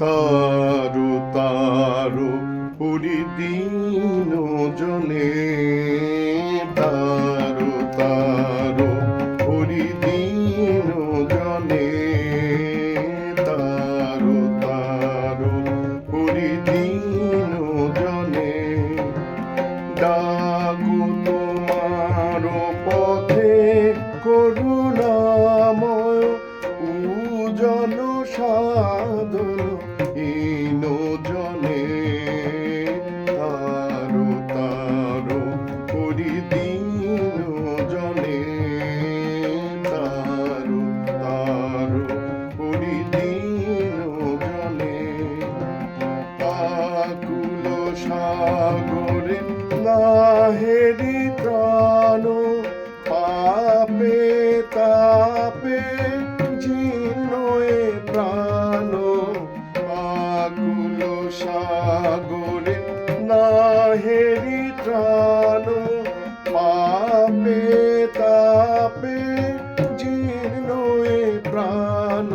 তারু তারু পরিদিন জনে তারু তারু পরিদিন জনে তারু তারু পরিদিন জনে ডাকু তোমার পথে করুণাময় পূজন সাধন। ইন জনে সাগরে নাহেরি প্রাণ পাপে তাপে জীর্ণয়ে প্রাণ।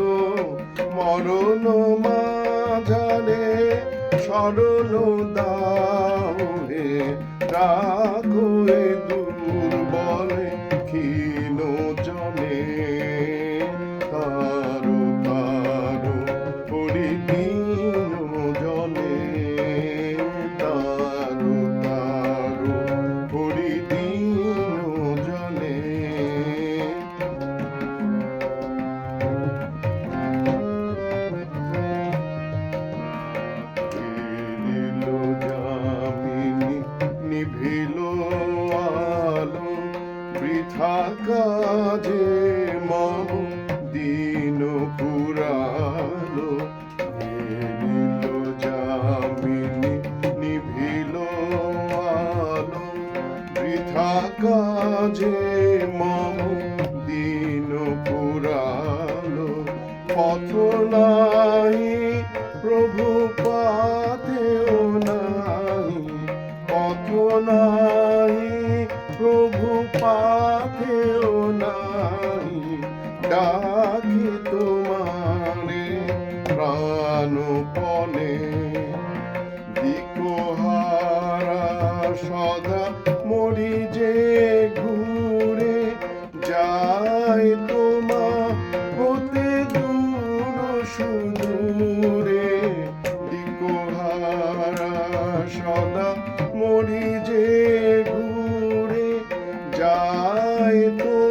মরণ মাঝারে স্মরণ দাও রাখো এ কাজে মন দিন পুরালো ফিরিল যামিনী, নিভিল আলো। বৃথা কাজে মন দিন পুরালো, পথ নাই, প্রভু পাতেও নাই, পথ নাই, প্রভু নাই ডাকি তোমারে, প্রাণপণে। দিকহারা সদা মরি যে ঘুরে যায় তোমা হতে দূর সুদূরে। দিকহারা সদা মরি যে ঘুরে যায় তোমা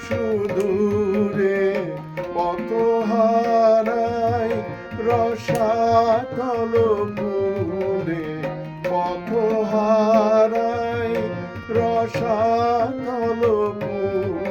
সুদূরে কত হারাই রসাতল পুরে কত হারাই রসাতল পুরে